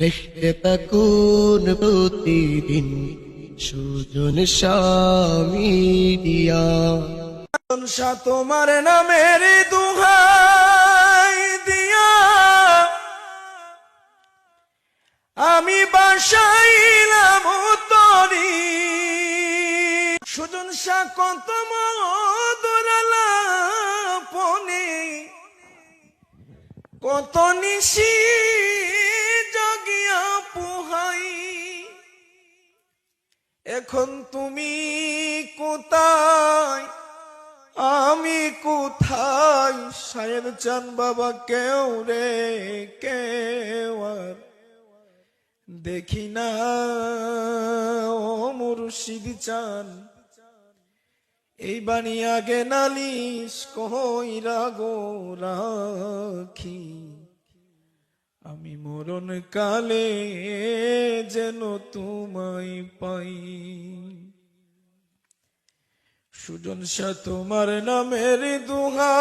দেখতে থাকুন প্রতিদিন সুজন স্বামী তোমার নামের দুহাই দিয়া। আমি বাসাইলাম তরি সুজন শাহ কত মদরালা পনে কত নিশি এখন তুমি কোথায়? আমি কোথায়? সায়ের চান বাবা কেউ রে, কেউ দেখি না। ও মুর্শিদ চান, এই বাণী আগে নালিশ কইরা গো রাখি। আমি মরণ কালে যেন তোমায় পাই। সুজন শাহ তোমার নামের দুহা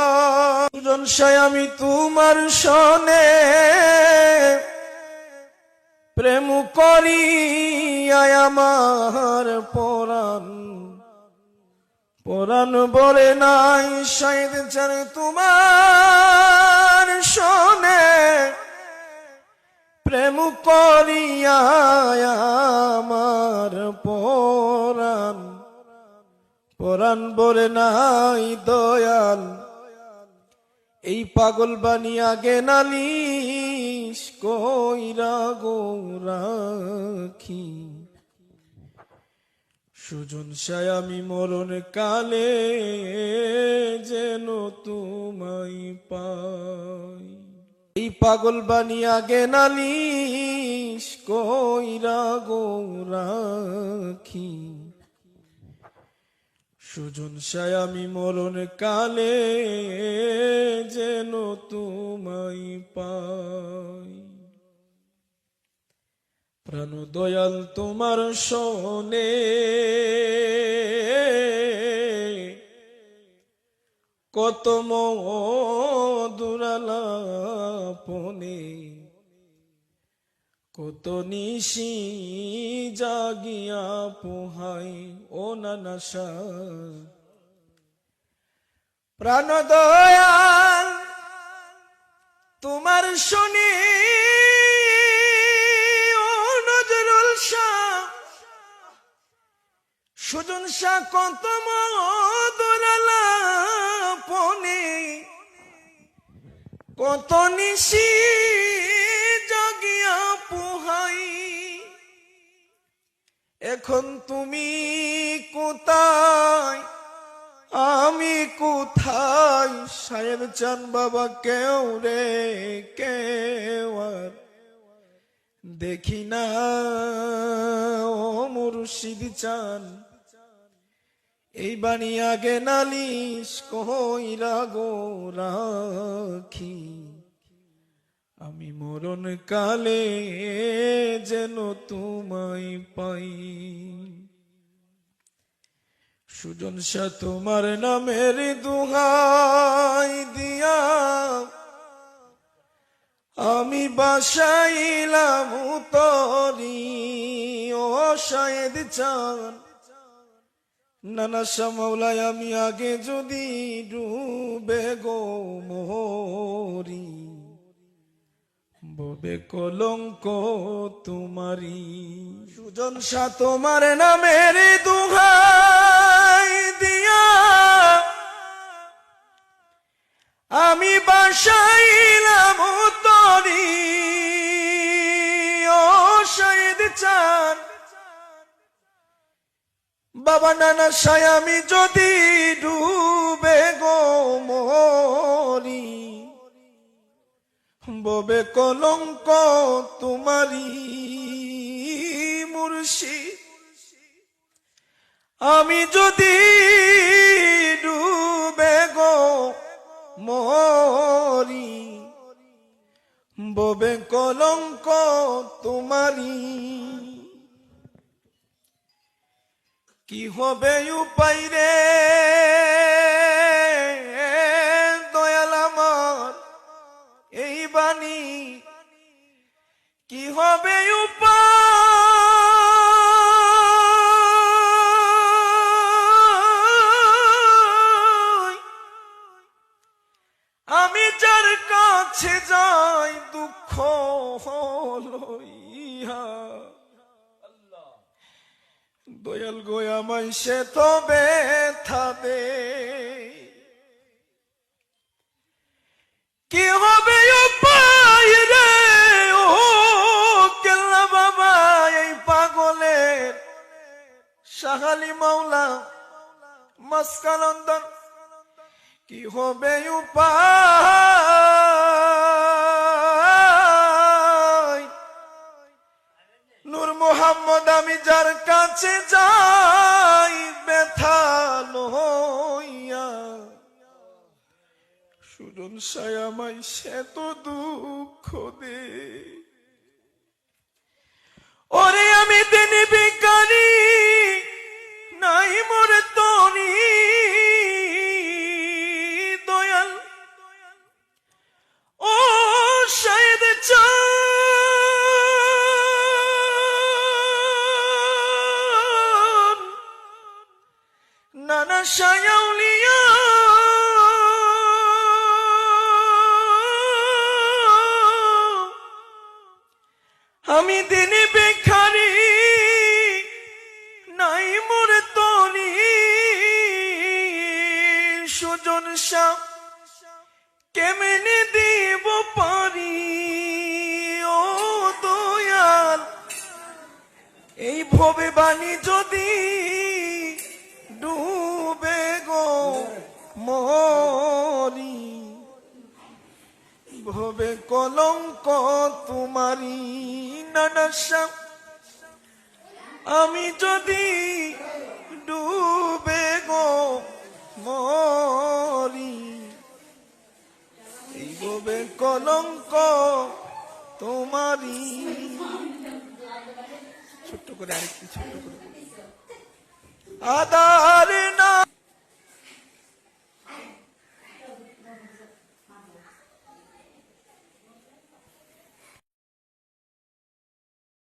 সুজন শাহ আমি তোমার সনে প্রেম করি আমার পরাণ। পরাণ বলে নাই, সাইদ চার তোমার প্রেম আমার পরাণ। পরাণ বলে নাই দয়াল। এই পাগল বানিয়া আগে নালিশ কইরা গো রাখি। সুজন সায় আমি মরণ কালে পাগল বানিয়া গে নালিশ কইরা গো রাখি। সুজন সায় আমি মরণ কালে যেন তোমায় পাই। প্রাণ দয়াল তোমার শোনে কত দুরালাপনে কত নিশি জাগিয়া পোহাই ও নানাসা প্রাণ দয়াল, তোমার শুনি নজরুল শাহ। সুজন শাহ কত মদরালা পনে কত নিশি জগিয়া পোহাই এখন তুমি কোথায়? আমি কোথায়? সায়ের চান বাবা কেউ রে, কেউ দেখি না। ও মুর্শিদ চান এই বাণী আগে নালিশ কইরা গো রাখি। আমি মরণ কালে যেন তোমায় পাই। সুজন শাহ তোমার নামের দুহাই দিয়া আমি বাসাইলাম তরি ও শায়েদ চান নানা সামাওলায় আমি আগে যদি ডুবে গো মোহরি, ববে কলঙ্ক তোমারি সুজন শাহ তোমার নামের দুহাই দিয়া আমি বাসাইলাম তরি ও শহীদ চান বাবা নানা সায়, আমি যদি ডুবে গো মরি, ববে কলঙ্ক তোমারি মুর্শি। আমি যদি ডুবে গো মরি, ববে কলঙ্ক তোমারি কি হবে উপায় রে? দয়াল আমার, এই বাণী কি হবে উপায়? আমি যার কাছে যাই, দুঃখ লইয়া দয়াল গো আমায় সে তো ব্যথা দে কি হবে উপায় রে? ও কেল্লা বাবা, এই পাগলের সাহালি মাওলা মস্কালন্দন কি হবে উপায়? নূর মোহাম্মদ আমি যার কাছে যাই ব্যথা লইয়া। সুজন সায়ামাই সে তো দুঃখ দে। ওরে আমি দিনী বিজ্ঞানী নানা শায়াউলিয়া আমি দিনে বেখারি নাই মোর তনি সুজন শাহ কেমনে দিব পারি? ও দয়াল, এই ভবে বাণী যদি কলঙ্ক তোমারি নানাসা আমি যদি ডুবে গো মরি, এই ভবে কলঙ্ক তোমারি ছোট্ট করে আরেকটি, ছোট্ট করে আদার না